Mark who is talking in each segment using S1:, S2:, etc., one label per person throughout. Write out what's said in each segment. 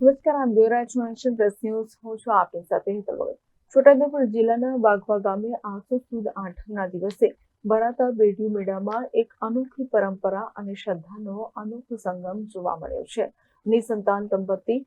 S1: નમસ્કાર આમ Devraj nation press news હું છું આપની સાથે હેતલ છોટાઉદેપુર જિલ્લાના વાઘવા ગામે આસો સુદ આઠમના દિવસે ભરાતા બેડી મેળામાં એક અનોખી પરંપરા અને શ્રદ્ધાનો અનોખો સંગમ જોવા મળ્યો છે. નિસંતાન દંપતી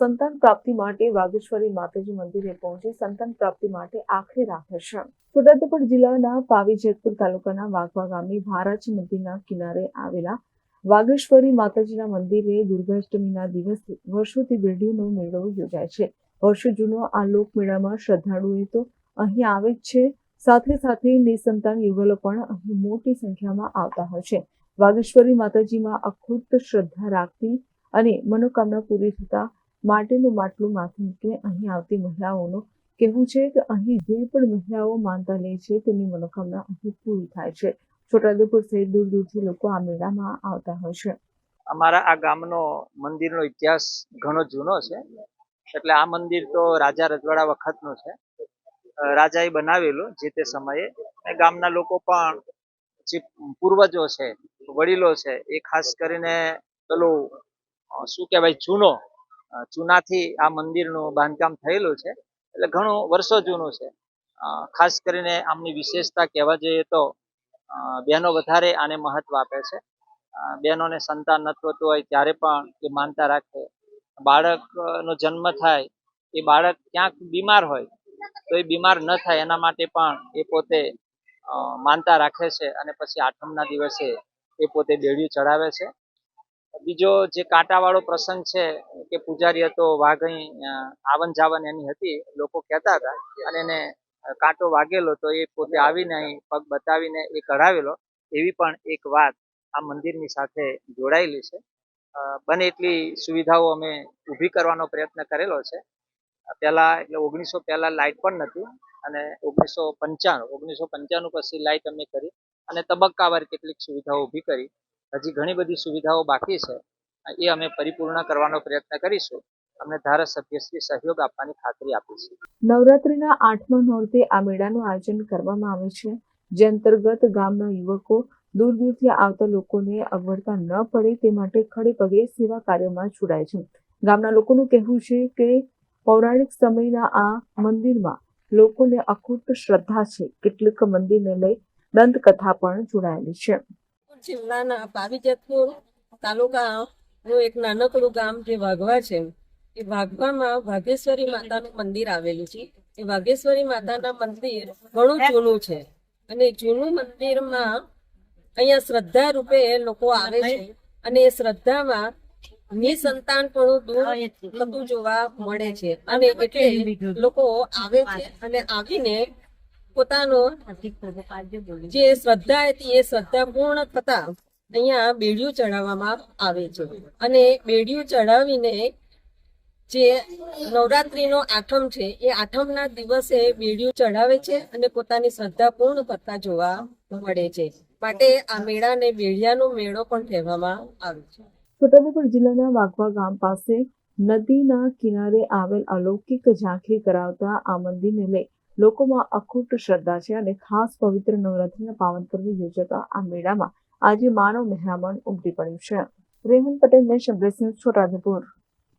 S1: સંતાન પ્રાપ્તિ માટે વાઘેશ્વરી માતાજી મંદિરે પહોંચી સંતાન પ્રાપ્તિ માટે આખરી રાખે છે. છોટાઉદેપુર જિલ્લાના પાવી જેતપુર તાલુકાના વાઘવા ગામે ભારાજ નદીના કિનારે આવેલા વાગેશ્વરી માતાજીના મંદિરે દુર્ગાષ્ટમીના દિવસે વર્ષોથી બેડીનો મેળો યોજાય છે. વર્ષો જૂનો આ લોકમેળામાં શ્રદ્ધાળુઓ તો અહીં આવે જ છે. સાથે સાથે નિસંતાન યુગલો પણ અહીં મોટી સંખ્યામાં આવતા હોય છે. વાગેશ્વરી માતાજીમાં અખૂટ શ્રદ્ધા રાખતી અને મનોકામના પૂરી થતા માટેનું માટલું માથે મૂકીને અહીં આવતી મહિલાઓનું કહેવું છે કે અહીં જે પણ મહિલાઓ માનતા લે છે, તેમની મનોકામના અહીં પૂરી થાય છે. છોટાઉદેપુર સહિત દૂર દૂરથી લોકો આ મેળામાં આવતા હોય છે.
S2: અમારા આ ગામનો મંદિરનો ઇતિહાસ ઘણો જૂનો છે. એટલે આ મંદિર તો રાજા રજવાડા વખતનું છે. રાજાએ બનાવેલું જે તે સમયે. ગામના લોકો પણ જે પૂર્વજો છે, વડીલો છે, એ ખાસ કરીને પેલું શું કહેવાય, ચૂનો ચૂનાથી આ મંદિરનું બાંધકામ થયેલું છે. એટલે ઘણું વર્ષો જૂનું છે. ખાસ કરીને આમની વિશેષતા કહેવા જઈએ તો બહેનો વધારે આને મહત્વ આપે છે. બહેનોને સંતાન નથી હોતું હોય ત્યારે પણ એ માનતા રાખે. બાળકનો જન્મ થાય, એ બાળક ક્યાંક બીમાર હોય, તો એ બીમાર ન થાય એના માટે પણ એ પોતે માનતા રાખે છે અને પછી આઠમના દિવસે એ પોતે બેડિયું ચડાવે છે. બીજો જે કાંટાવાળો પ્રસંગ છે કે પૂજારી હતો વાઘ અહીં આવન જાવન એની હતી, લોકો કહેતા હતા અને એને કાંટો વાગેલો તો એ પોતે આવીને અહીં પગ બતાવીને એ કઢાવેલો. એવી પણ એક વાત આ મંદિરની સાથે જોડાયેલી છે. બને એટલી સુવિધાઓ અમે ઊભી કરવાનો પ્રયત્ન કરેલો છે. પહેલાં એટલે ઓગણીસો પહેલાં લાઇટ પણ નથી અને ઓગણીસો પંચાણું ઓગણીસો પંચાણું પછી લાઇટ અમે કરી અને તબક્કાવાર કેટલીક સુવિધાઓ ઊભી કરી. હજી ઘણી બધી સુવિધાઓ બાકી છે. એ અમે પરિપૂર્ણ કરવાનો પ્રયત્ન કરીશું. અમને ધારાસભ્યશ્રી સહયોગ આપવાની ખાતરી આપી છે.
S1: નવરાત્રીના આઠમા નોરતે આ મેળાનું આયોજન કરવામાં આવે છે જે અંતર્ગત ગામના યુવકો દૂર દૂરથી આવતા લોકોને અગવડતા ન પડે તે માટે ખડે પગે સેવા કાર્યમાં જોડાય છે. ગામના લોકોનું કહેવું છે કે પૌરાણિક સમયના આ મંદિરમાં લોકોને અખૂટ શ્રદ્ધા છે. કેટલીક મંદિરને લઈ દંતકથા પણ જોડાયેલી છે.
S3: જિલ્લાના પાવીજતપુર તાલુકાનું એક નાનકડું ગામ જે વાઘવા છે. વાઘવામાં વાઘેશ્વરી માતાનું મંદિર આવેલું છે. એ વાઘેશ્વરી માતાના મંદિર ઘણું જૂનું છે. અને જૂનું મંદિરમાં અહીંયા શ્રદ્ધા રૂપે લોકો આવે છે. અને એ શ્રદ્ધામાં નિસંતાન પણ દૂર થતું જોવા મળે છે. અને એટલે લોકો આવે છે અને આવીને પોતાનો જે શ્રદ્ધા હતી એ શ્રદ્ધા પૂર્ણ થતા અહીંયા બેડિયું ચડાવવામાં આવે છે. અને બેડિયું ચડાવીને જે નવરાત્રીનો આઠમ છે, એ આઠમના દિવસે બીડિયું ચઢાવે છે અને પોતાની શ્રદ્ધા પૂર્ણ કરતા જોવા મળે છે. માટે આ મેળાને બેડિયાનો મેળો પણ કહેવામાં આવે છે.
S1: છોટાઉદેપુર જિલ્લાના વાઘવા ગામ પાસે નદીના કિનારે આવેલ અલૌકિક ઝાંખી કરાવતા આ મંદિરને લઈ લોકોમાં અખૂટ શ્રદ્ધા છે અને ખાસ પવિત્ર નવરાત્રીના પાવન પર્વે યોજાતા આ મેળામાં આજે માનવ મહેરામણ ઉમટી પડ્યું છે. Rehan Patel, nation press Chhotaudepur.